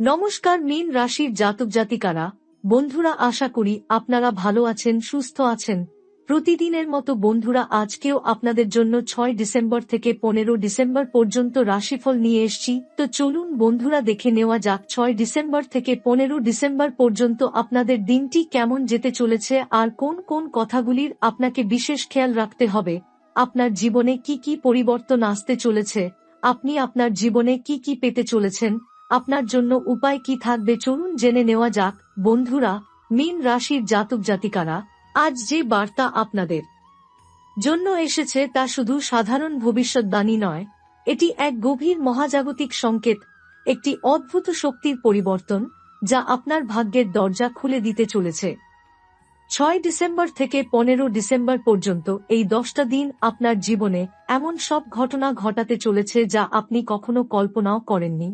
নমস্কার, মীন রাশির জাতক জাতিকারা। বন্ধুরা, আশা করি আপনারা ভালো আছেন, সুস্থ আছেন। প্রতিদিনের মতো বন্ধুরা, আজকেও আপনাদের জন্য ছয় ডিসেম্বর থেকে পনেরো ডিসেম্বর পর্যন্ত রাশিফল নিয়ে এসছি। তো চলুন বন্ধুরা, দেখে নেওয়া যাক ছয় ডিসেম্বর থেকে পনেরো ডিসেম্বর পর্যন্ত আপনাদের দিনটি কেমন যেতে চলেছে আর কোন কোন কথাগুলির আপনাকে বিশেষ খেয়াল রাখতে হবে। আপনার জীবনে কি কি পরিবর্তন আসতে চলেছে? আপনি আপনার জীবনে কি কি পেতে চলেছেন? আপনার জন্য উপায় কি থাকবে চলুন জেনে নেওয়া যাক। বন্ধুরা, মীন রাশির জাতক জাতিকারা, আজ যে বার্তা আপনাদের জন্য এসেছে তা শুধু সাধারণ ভবিষ্যৎবাণী নয়, এটি এক গভীর মহাজাগতিক সংকেত, একটি অদ্ভুত শক্তির পরিবর্তন যা আপনার ভাগ্যের দরজা খুলে দিতে চলেছে। ছয় ডিসেম্বর থেকে পনেরো ডিসেম্বর পর্যন্ত এই দশটা দিন আপনার জীবনে এমন সব ঘটনা ঘটাতে চলেছে যা আপনি কখনো কল্পনাও করেননি।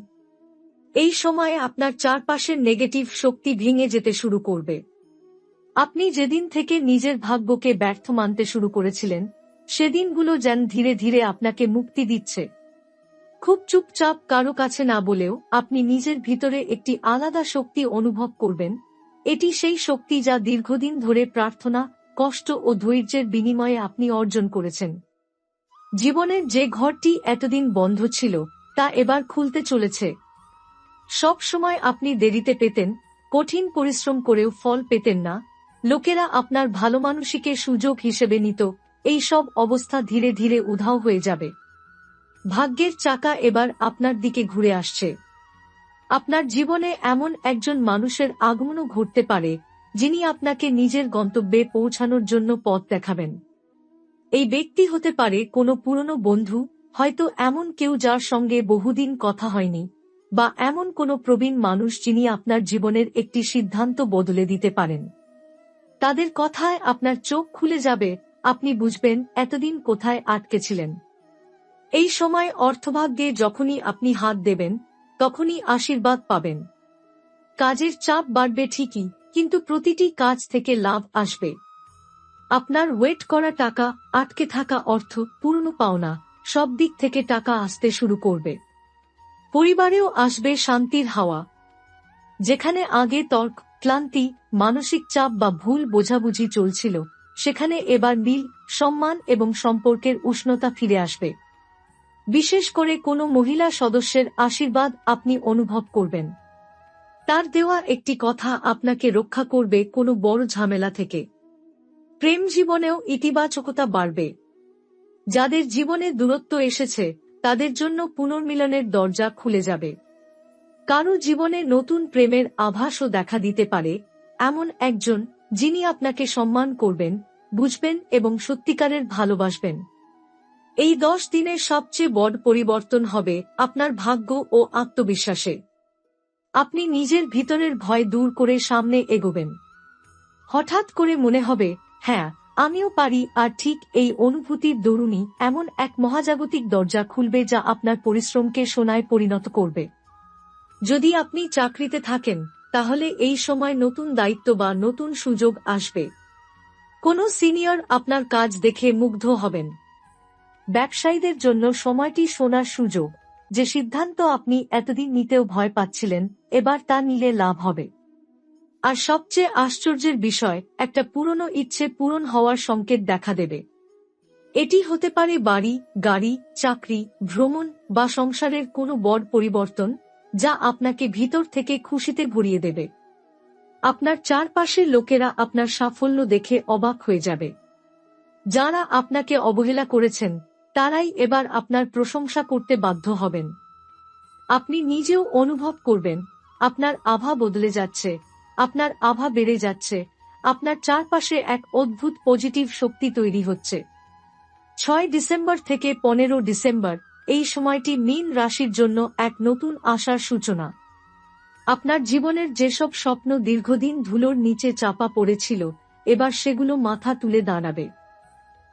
এই সময়ে আপনার চারপাশের নেগেটিভ শক্তি ভেঙে যেতে শুরু করবে। আপনি যেদিন থেকে নিজের ভাগ্যকে ব্যর্থ মানতে শুরু করেছিলেন, সেদিনগুলো যেন ধীরে ধীরে আপনাকে মুক্তি দিচ্ছে। খুব চুপচাপ কারও কাছে না বলেও আপনি নিজের ভিতরে একটি আলাদা শক্তি অনুভব করবেন। এটি সেই শক্তি যা দীর্ঘদিন ধরে প্রার্থনা, কষ্ট ও ধৈর্যের বিনিময়ে আপনি অর্জন করেছেন। জীবনের যে ঘরটি এতদিন বন্ধ ছিল, তা এবার খুলতে চলেছে। সব সময় আপনি দেরিতে পেতেন, কঠিন পরিশ্রম করেও ফল পেতেন না, লোকেরা আপনার ভালো মানুষিকে সুযোগ হিসেবে নিত, এই সব অবস্থা ধীরে ধীরে উধাও হয়ে যাবে। ভাগ্যের চাকা এবার আপনার দিকে ঘুরে আসছে। আপনার জীবনে এমন একজন মানুষের আগমনও ঘটতে পারে, যিনি আপনাকে নিজের গন্তব্যে পৌঁছানোর জন্য পথ দেখাবেন। এই ব্যক্তি হতে পারে কোনো পুরনো বন্ধু, হয়তো এমন কেউ যার সঙ্গে বহুদিন কথা হয়নি। বা এমন কোনো প্রবীণ মানুষ যিনি আপনার জীবনের একটি সিদ্ধান্ত বদলে দিতে পারেন। তাদের কথায় আপনার চোখ খুলে যাবে, আপনি বুঝবেন এতদিন কোথায় আটকেছিলেন এই সময় অর্থভাগ্যে যখনই আপনি হাত দেবেন, তখনই আশীর্বাদ পাবেন। কাজের চাপ বাড়বে ঠিকই, কিন্তু প্রতিটি কাজ থেকে লাভ আসবে। আপনার ওয়েট করা টাকা, আটকে থাকা অর্থ, পূর্ণ পাওনা, সব দিক থেকে টাকা আসতে শুরু করবে। পরিবারেও আসবে শান্তির হাওয়া। যেখানে আগে তর্ক, ক্লান্তি, মানসিক চাপ বা ভুল বোঝাবুঝি চলছিল, সেখানে এবার মিল, সম্মান এবং সম্পর্কের উষ্ণতা ফিরে আসবে। বিশেষ করে কোনো মহিলা সদস্যের আশীর্বাদ আপনি অনুভব করবেন। তার দেওয়া একটি কথা আপনাকে রক্ষা করবে কোনো বড় ঝামেলা থেকে। প্রেম জীবনেও ইতিবাচকতা বাড়বে। যাদের জীবনে দূরত্ব এসেছে তাদের জন্য পুনর্মিলনের দরজা খুলে যাবে। কারও জীবনে নতুন প্রেমের আভাসও দেখা দিতে পারে, এমন একজন যিনি আপনাকে সম্মান করবেন, বুঝবেন এবং সত্যিকারের ভালোবাসবেন। এই দশ দিনের সবচেয়ে বড় পরিবর্তন হবে আপনার ভাগ্য ও আত্মবিশ্বাসে। আপনি নিজের ভিতরের ভয় দূর করে সামনে এগোবেন। হঠাৎ করে মনে হবে হ্যাঁ আমিও পারি, আর ঠিক এই অনুভূতির দরুণই এমন এক মহাজাগতিক দরজা খুলবে যা আপনার পরিশ্রমকে সোনায় পরিণত করবে। যদি আপনি চাকরিতে থাকেন, তাহলে এই সময় নতুন দায়িত্ব বা নতুন সুযোগ আসবে। কোনো সিনিয়র আপনার কাজ দেখে মুগ্ধ হবেন। ব্যবসায়ীদের জন্য সময়টি সোনার সুযোগ। যে সিদ্ধান্ত আপনি এতদিন নিতেও ভয় পাচ্ছিলেন, এবার তা নিলে লাভ হবে। আর সবচেয়ে আশ্চর্যের বিষয়, একটা পুরনো ইচ্ছে পূরণ হওয়ার সংকেত দেখা দেবে। এটি হতে পারে বাড়ি, গাড়ি, চাকরি, ভ্রমণ বা সংসারের কোনো বড় পরিবর্তন, যা আপনাকে ভিতর থেকে খুশিতে ভরিয়ে দেবে। আপনার চারপাশের লোকেরা আপনার সাফল্য দেখে অবাক হয়ে যাবে। যারা আপনাকে অবহেলা করেছেন, তারাই এবার আপনার প্রশংসা করতে বাধ্য হবেন। আপনি নিজেও অনুভব করবেন, আপনার আভা বদলে যাচ্ছে। আপনার আভা বেড়ে যাচ্ছে। আপনার চারপাশে এক অদ্ভুত পজিটিভ শক্তি তৈরি হচ্ছে। ছয় ডিসেম্বর থেকে পনেরো ডিসেম্বর, এই সময়টি মীন রাশির জন্য এক নতুন আশার সূচনা। আপনার জীবনের যেসব স্বপ্ন দীর্ঘদিন ধুলোর নিচে চাপা পড়েছিল, এবার সেগুলো মাথা তুলে দাঁড়াবে।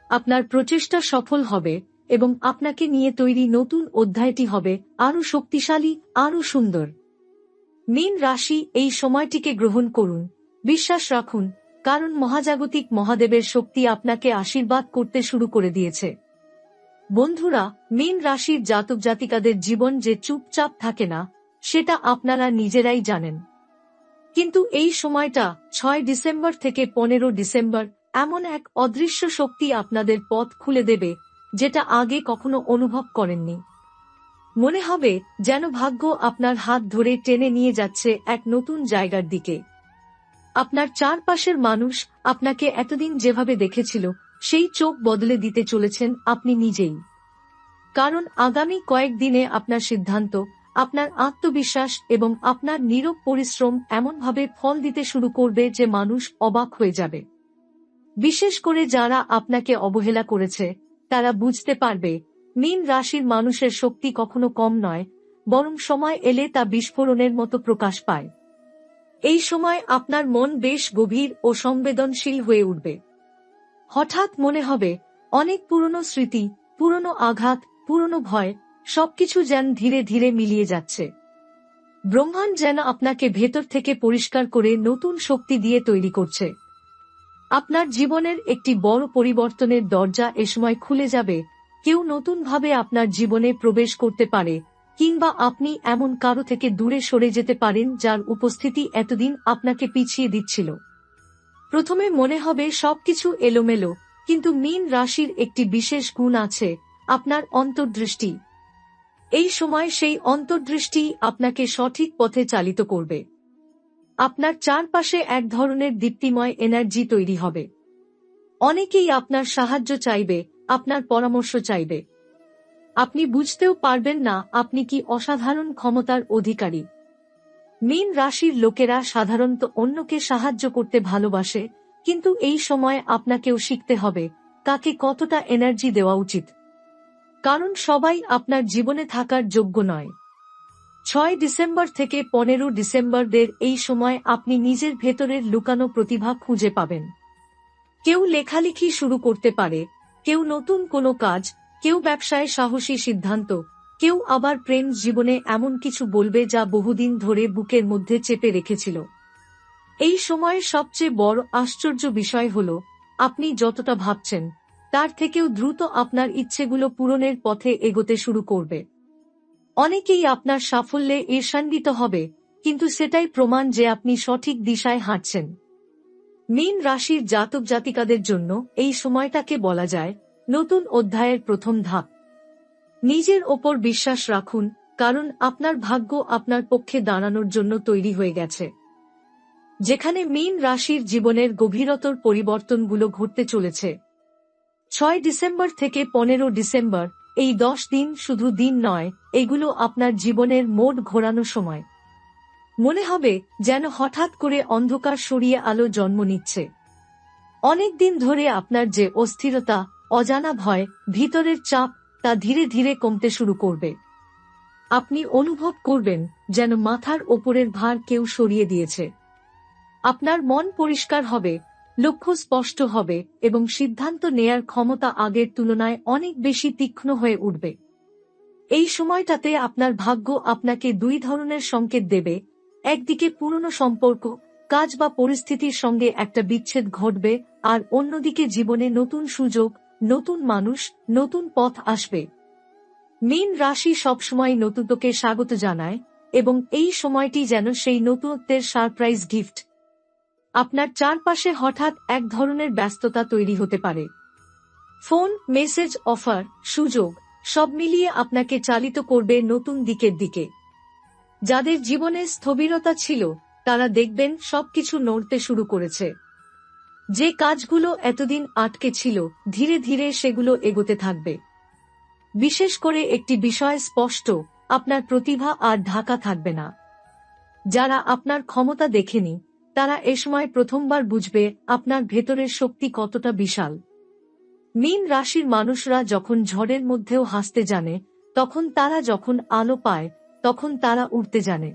আপনার প্রচেষ্টা সফল হবে এবং আপনাকে নিয়ে তৈরি নতুন অধ্যায়টি হবে আরও শক্তিশালী, আরও সুন্দর। মীন রাশি এই সময়টিকে গ্রহণ করুন। বিশ্বাস রাখুন, কারণ মহাজাগতিক মহাদেবের শক্তি আপনাকে আশীর্বাদ করতে শুরু করে দিয়েছে। বন্ধুরা, মীন রাশির জাতক জাতিকাদের জীবন যে চুপচাপ থাকে না, সেটা আপনারা নিজেরাই জানেন। কিন্তু এই সময়টা, ছয় ডিসেম্বর থেকে পনেরো ডিসেম্বর, এমন এক অদৃশ্য শক্তি আপনাদের পথ খুলে দেবে, যেটা আগে কখনো অনুভব করেননি। মনে হবে যেন ভাগ্য আপনার হাত ধরে টেনে নিয়ে যাচ্ছে এক নতুন জায়গার দিকে। আপনার চারপাশের মানুষ আপনাকে এতদিন যেভাবে দেখেছিল, সেই চোখ বদলে দিতে চলেছেন আপনি নিজেই। কারণ আগামী কয়েকদিনে আপনার সিদ্ধান্ত, আপনার আত্মবিশ্বাস এবং আপনার নীরব পরিশ্রম এমনভাবে ফল দিতে শুরু করবে যে মানুষ অবাক হয়ে যাবে। বিশেষ করে যারা আপনাকে অবহেলা করেছে, তারা বুঝতে পারবে মীন রাশির মানুষের শক্তি কখনো কম নয়, বরং সময় এলে তা বিস্ফোরণের মতো প্রকাশ পায়। এই সময় আপনার মন বেশ গভীর ও সংবেদনশীল হয়ে উঠবে। হঠাৎ মনে হবে, অনেক পুরনো স্মৃতি, পুরনো আঘাত, পুরনো ভয়, সবকিছু যেন ধীরে ধীরে মিলিয়ে যাচ্ছে। ব্রহ্মাণ্ড যেন আপনাকে ভেতর থেকে পরিষ্কার করে নতুন শক্তি দিয়ে তৈরি করছে। আপনার জীবনের একটি বড় পরিবর্তনের দরজা এ সময় খুলে যাবে কেউ নতুনভাবে আপনার জীবনে প্রবেশ করতে পারে, কিংবা আপনি এমন কারও থেকে দূরে সরে যেতে পারেন যার উপস্থিতি এতদিন আপনাকে পিছিয়ে দিচ্ছিল। প্রথমে মনে হবে সবকিছু এলোমেলো, কিন্তু মীন রাশির একটি বিশেষ গুণ আছে, আপনার অন্তর্দৃষ্টি। এই সময় সেই অন্তর্দৃষ্টি আপনাকে সঠিক পথে চালিত করবে। আপনার চারপাশে এক ধরনের দীপ্তিময় এনার্জি তৈরি হবে। অনেকেই আপনার সাহায্য চাইবে আপনার পরামর্শ চাইবে। আপনি বুঝতেও পারবেন না আপনি কি অসাধারণ ক্ষমতার অধিকারী। মীন রাশির লোকেরা সাধারণত অন্যকে সাহায্য করতে ভালোবাসে, কিন্তু এই সময় আপনাকেও শিখতে হবে কাকে কতটা এনার্জি দেওয়া উচিত। কারণ সবাই আপনার জীবনে থাকার যোগ্য নয়। ছয় ডিসেম্বর থেকে পনেরো ডিসেম্বরদের এই সময় আপনি নিজের ভেতরের লুকানো প্রতিভা খুঁজে পাবেন। কেউ লেখালেখি শুরু করতে পারে কেউ নতুন কোনো কাজ, কেউ ব্যবসায় সাহসী সিদ্ধান্ত, কেউ আবার প্রেম জীবনে এমন কিছু বলবে যা বহুদিন ধরে বুকের মধ্যে চেপে রেখেছিল। এই সময়ে সবচেয়ে বড় আশ্চর্য বিষয় হল, আপনি যতটা ভাবছেন, তার থেকেও দ্রুত আপনার ইচ্ছেগুলো পূরণের পথে এগোতে শুরু করবে। অনেকেই আপনার সাফল্যে ঈর্ষান্বিত হবে, কিন্তু সেটাই প্রমাণ যে আপনি সঠিক দিশায় হাঁটছেন। মীন রাশির জাতক জাতিকাদের জন্য এই সময়টাকে বলা যায় নতুন অধ্যায়ের প্রথম ধাপ। নিজের ওপর বিশ্বাস রাখুন, কারণ আপনার ভাগ্য আপনার পক্ষে দাঁড়ানোর জন্য তৈরি হয়ে গেছে। যেখানে মীন রাশির জীবনের গভীরতর পরিবর্তনগুলো ঘটতে চলেছে। ছয় ডিসেম্বর থেকে পনেরো ডিসেম্বর, এই দশ দিন শুধু দিন নয়, এগুলো আপনার জীবনের মোট ঘোরানো সময়। মনে হবে যেন হঠাৎ করে অন্ধকার সরিয়ে আলো জন্ম নিচ্ছে। অনেক দিন ধরে আপনার যে অস্থিরতা, অজানা ভয়, ভিতরের চাপ, তা ধীরে ধীরে কমতে শুরু করবে। আপনি অনুভব করবেন যেন মাথার ওপরের ভার কেউ সরিয়ে দিয়েছে। আপনার মন পরিষ্কার হবে, লক্ষ্য স্পষ্ট হবে এবং সিদ্ধান্ত নেয়ার ক্ষমতা আগের তুলনায় অনেক বেশি তীক্ষ্ণ হয়ে উঠবে। এই সময়টাতে আপনার ভাগ্য আপনাকে দুই ধরনের সংকেত দেবে একদিকে পুরনো সম্পর্ক, কাজ বা পরিস্থিতির সঙ্গে একটা বিচ্ছেদ ঘটবে, আর অন্যদিকে জীবনে নতুন সুযোগ, নতুন মানুষ, নতুন পথ আসবে। মীন রাশি সবসময় নতুনত্বকে স্বাগত জানায়, এবং এই সময়টি যেন সেই নতুনত্বের সারপ্রাইজ গিফট আপনার চারপাশে হঠাৎ এক ধরনের ব্যস্ততা তৈরি হতে পারে। ফোন মেসেজ অফার সুযোগ, সব মিলিয়ে আপনাকে চালিত করবে নতুন দিকের দিকে। যাদের জীবনে স্থবিরতা ছিল, তারা দেখবেন সবকিছু নড়তে শুরু করেছে। যে কাজগুলো এতদিন আটকে ছিল, ধীরে ধীরে সেগুলো এগোতে থাকবে। বিশেষ করে একটি বিষয় স্পষ্ট, আপনার প্রতিভা আর ঢাকা থাকবে না। যারা আপনার ক্ষমতা দেখেনি, তারা এ সময় প্রথমবার বুঝবে আপনার ভেতরের শক্তি কতটা বিশাল। মীন রাশির মানুষরা যখন ঝড়ের মধ্যেও হাসতে জানে, তখন তারা যখন আলো পায় তখন তারা উঠতে জানে।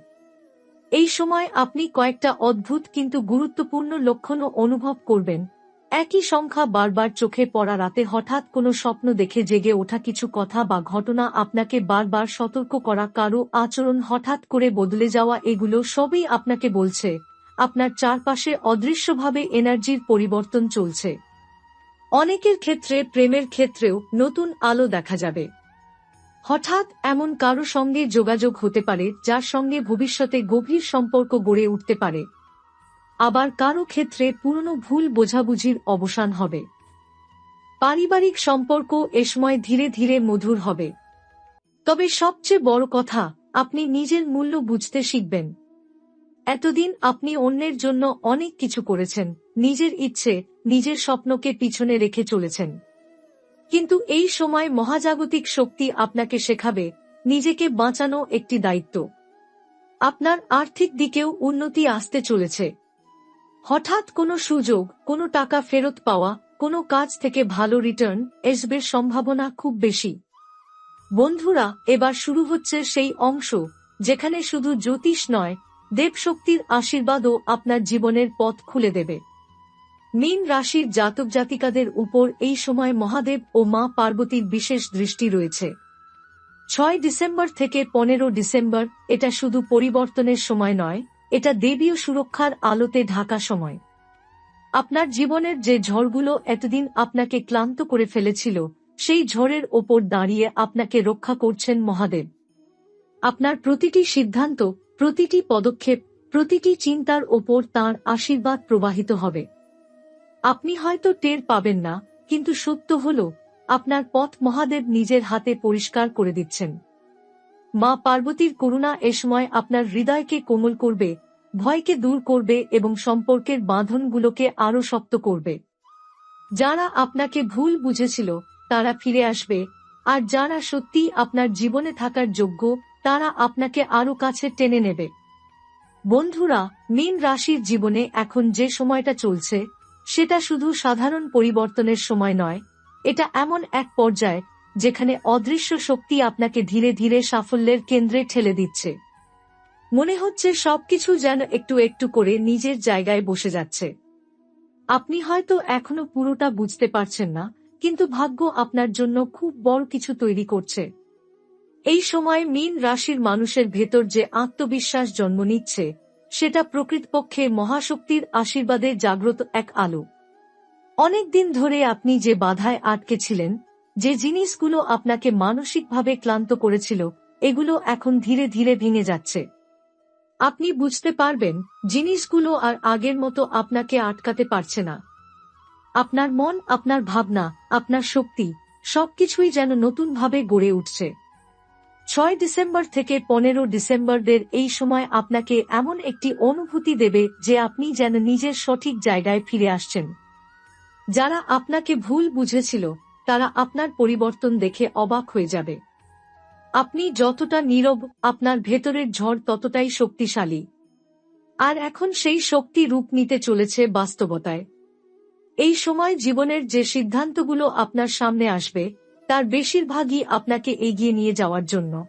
এই সময় আপনি কয়েকটা অদ্ভুত কিন্তু গুরুত্বপূর্ণ লক্ষণও অনুভব করবেন। একই সংখ্যা বারবার চোখে পড়া রাতে হঠাৎ কোনো স্বপ্ন দেখে জেগে ওঠা কিছু কথা বা ঘটনা আপনাকে বারবার সতর্ক করা, কারও আচরণ হঠাৎ করে বদলে যাওয়া, এগুলো সবই আপনাকে বলছে। আপনার চারপাশে অদৃশ্যভাবে এনার্জির পরিবর্তন চলছে। অনেকের ক্ষেত্রে, প্রেমের ক্ষেত্রেও নতুন আলো দেখা যাবে। হঠাৎ এমন কারও সঙ্গে যোগাযোগ হতে পারে, যার সঙ্গে ভবিষ্যতে গভীর সম্পর্ক গড়ে উঠতে পারে। আবার কারও ক্ষেত্রে পুরনো ভুল বোঝাবুঝির অবসান হবে। পারিবারিক সম্পর্ক এ সময় ধীরে ধীরে মধুর হবে। তবে সবচেয়ে বড় কথা, আপনি নিজের মূল্য বুঝতে শিখবেন। এতদিন আপনি অন্যের জন্য অনেক কিছু করেছেন, নিজের ইচ্ছে, নিজের স্বপ্নকে পিছনে রেখে চলেছেন। কিন্তু এই সময় মহাজাগতিক শক্তি আপনাকে শেখাবে, নিজেকে বাঁচানো একটি দায়িত্ব। আপনার আর্থিক দিকেও উন্নতি আসতে চলেছে। হঠাৎ কোনো সুযোগ, কোনো টাকা ফেরত পাওয়া, কোনো কাজ থেকে ভালো রিটার্ন এসবের সম্ভাবনা খুব বেশি। বন্ধুরা, এবার শুরু হচ্ছে সেই অংশ, যেখানে শুধু জ্যোতিষ নয়, দেবশক্তির আশীর্বাদও আপনার জীবনের পথ খুলে দেবে। মীন রাশির জাতক জাতিকাদের উপর এই সময় মহাদেব ও মা পার্বতীর বিশেষ দৃষ্টি রয়েছে। ছয় ডিসেম্বর থেকে পনেরো ডিসেম্বর, এটা শুধু পরিবর্তনের সময় নয়, এটা দেবীয় সুরক্ষার আলোতে ঢাকা সময়। আপনার জীবনের যে ঝড়গুলো এতদিন আপনাকে ক্লান্ত করে ফেলেছিল, সেই ঝড়ের ওপর দাঁড়িয়ে আপনাকে রক্ষা করছেন মহাদেব। আপনার প্রতিটি সিদ্ধান্ত, প্রতিটি পদক্ষেপ, প্রতিটি চিন্তার ওপর তার আশীর্বাদ প্রবাহিত হবে। আপনি হয়তো টের পাবেন না, কিন্তু সত্য হল, আপনার পথ মহাদেব নিজের হাতে পরিষ্কার করে দিচ্ছেন। মা পার্বতীর করুণা এ সময় আপনার হৃদয়কে কোমল করবে, ভয়কে দূর করবে এবং সম্পর্কের বাঁধনগুলোকে আরও শক্ত করবে। যারা আপনাকে ভুল বুঝেছিল, তারা ফিরে আসবে, আর যারা সত্যি আপনার জীবনে থাকার যোগ্য, তারা আপনাকে আরও কাছে টেনে নেবে। বন্ধুরা, মীন রাশির জীবনে এখন যে সময়টা চলছে সেটা শুধু সাধারণ পরিবর্তনের সময় নয়, এটা এমন এক পর্যায় যেখানে অদৃশ্য শক্তি আপনাকে ধীরে ধীরে সাফল্যের কেন্দ্রে ঠেলে দিচ্ছে। মনে হচ্ছে সবকিছু যেন একটু একটু করে নিজের জায়গায় বসে যাচ্ছে। আপনি হয়তো এখনও পুরোটা বুঝতে পারছেন না, কিন্তু ভাগ্য আপনার জন্য খুব বড় কিছু তৈরি করছে। এই সময় মীন রাশির মানুষের ভেতর যে আত্মবিশ্বাস জন্ম নিচ্ছে সেটা প্রকৃতপক্ষে মহাশক্তির আশীর্বাদে জাগ্রত এক আলো। অনেক দিন ধরে আপনি যে বাধায় আটকে ছিলেন যে জিনিসগুলো আপনাকে মানসিকভাবে ক্লান্ত করেছিল, এগুলো এখন ধীরে ধীরে ভেঙে যাচ্ছে। আপনি বুঝতে পারবেন, জিনিসগুলো আর আগের মতো আপনাকে আটকাতে পারছে না। আপনার মন, আপনার ভাবনা, আপনার শক্তি, সবকিছুই যেন নতুনভাবে গড়ে উঠছে। ছয় ডিসেম্বর থেকে পনেরো ডিসেম্বরদের এই সময় আপনাকে এমন একটি অনুভূতি দেবে যে আপনি যেন নিজের সঠিক জায়গায় ফিরে আসছেন। যারা আপনাকে ভুল বুঝেছিল, তারা আপনার পরিবর্তন দেখে অবাক হয়ে যাবে। আপনি যতটা নীরব, আপনার ভেতরের ঝড় ততটাই শক্তিশালী। আর এখন সেই শক্তি রূপ নিতে চলেছে বাস্তবতায়। এই সময় জীবনের যে সিদ্ধান্তগুলো আপনার সামনে আসবে তার বেশিরভাগই আপনাকে এগিয়ে নিয়ে যাওয়ার জন্য।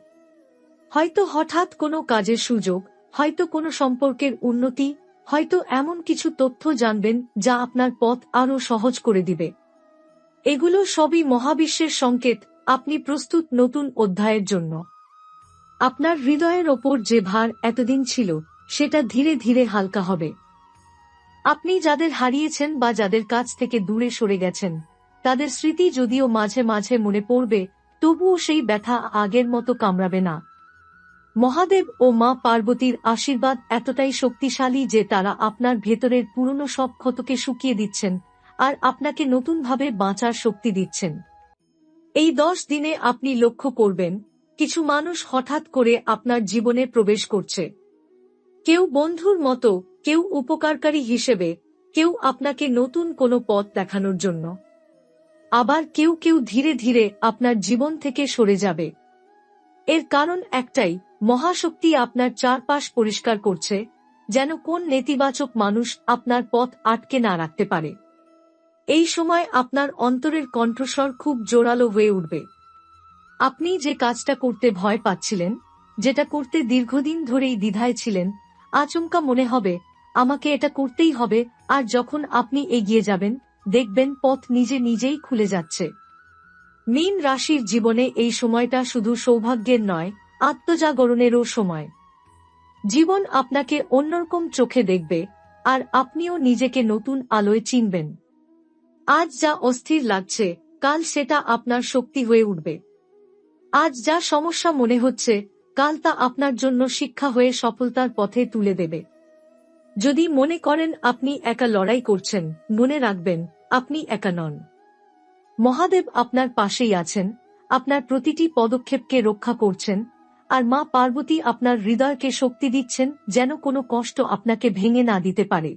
হয়তো হঠাৎ কোনো কাজের সুযোগ, হয়তো কোনো সম্পর্কের উন্নতি, হয়তো এমন কিছু তথ্য জানবেন যা আপনার পথ আরও সহজ করে দিবে। এগুলো সবই মহাবিশ্বের সংকেত, আপনি প্রস্তুত নতুন অধ্যায়ের জন্য। আপনার হৃদয়ের ওপর যে ভার এতদিন ছিল, সেটা ধীরে ধীরে হালকা হবে। আপনি যাদের হারিয়েছেন বা যাদের কাছ থেকে দূরে সরে গেছেন তাদের স্মৃতি যদিও মাঝে মাঝে মনে পড়বে, তবুও সেই ব্যথা আগের মতো কামড়াবে না। মহাদেব ও মা পার্বতীর আশীর্বাদ এতটাই শক্তিশালী যে তারা আপনার ভেতরের পুরনো সব ক্ষতকে শুকিয়ে দিচ্ছেন আর আপনাকে নতুনভাবে বাঁচার শক্তি দিচ্ছেন। এই দশ দিনে আপনি লক্ষ্য করবেন, কিছু মানুষ হঠাৎ করে আপনার জীবনে প্রবেশ করছে। কেউ বন্ধুর মতো, কেউ উপকারকারী হিসেবে, কেউ আপনাকে নতুন কোনো পথ দেখানোর জন্য। আবার কেউ কেউ ধীরে ধীরে আপনার জীবন থেকে সরে যাবে। এর কারণ একটাই, মহাশক্তি আপনার চারপাশ পরিষ্কার করছে, যেন কোন নেতিবাচক মানুষ আপনার পথ আটকে না রাখতে পারে। এই সময় আপনার অন্তরের কণ্ঠস্বর খুব জোরালো হয়ে উঠবে। আপনি যে কাজটা করতে ভয় পাচ্ছিলেন, যেটা করতে দীর্ঘদিন ধরেই দ্বিধায় ছিলেন, আচমকা মনে হবে, আমাকে এটা করতেই হবে, আর যখন আপনি এগিয়ে যাবেন দেখবেন পথ নিজে নিজেই খুলে যাচ্ছে। মীন রাশির জীবনে এই সময়টা শুধু সৌভাগ্যের নয়, আত্মজাগরণেরও সময়। জীবন আপনাকে অন্যরকম চোখে দেখবে, আর আপনিও নিজেকে নতুন আলোয় চিনবেন। আজ যা অস্থির লাগছে, কাল সেটা আপনার শক্তি হয়ে উঠবে। আজ যা সমস্যা মনে হচ্ছে, কাল তা আপনার জন্য শিক্ষা হয়ে সফলতার পথে তুলে দেবে। যদি মনে করেন আপনি একা লড়াই করছেন, মনে রাখবেন আপনি একা নন। মহাদেব আপনার পাশেই আছেন, আপনার প্রতিটি পদক্ষেপকে রক্ষা করছেন, আর মা পার্বতী আপনার হৃদয়কে শক্তি দিচ্ছেন যেন কোনো কষ্ট আপনাকে ভেঙে না দিতে পারে।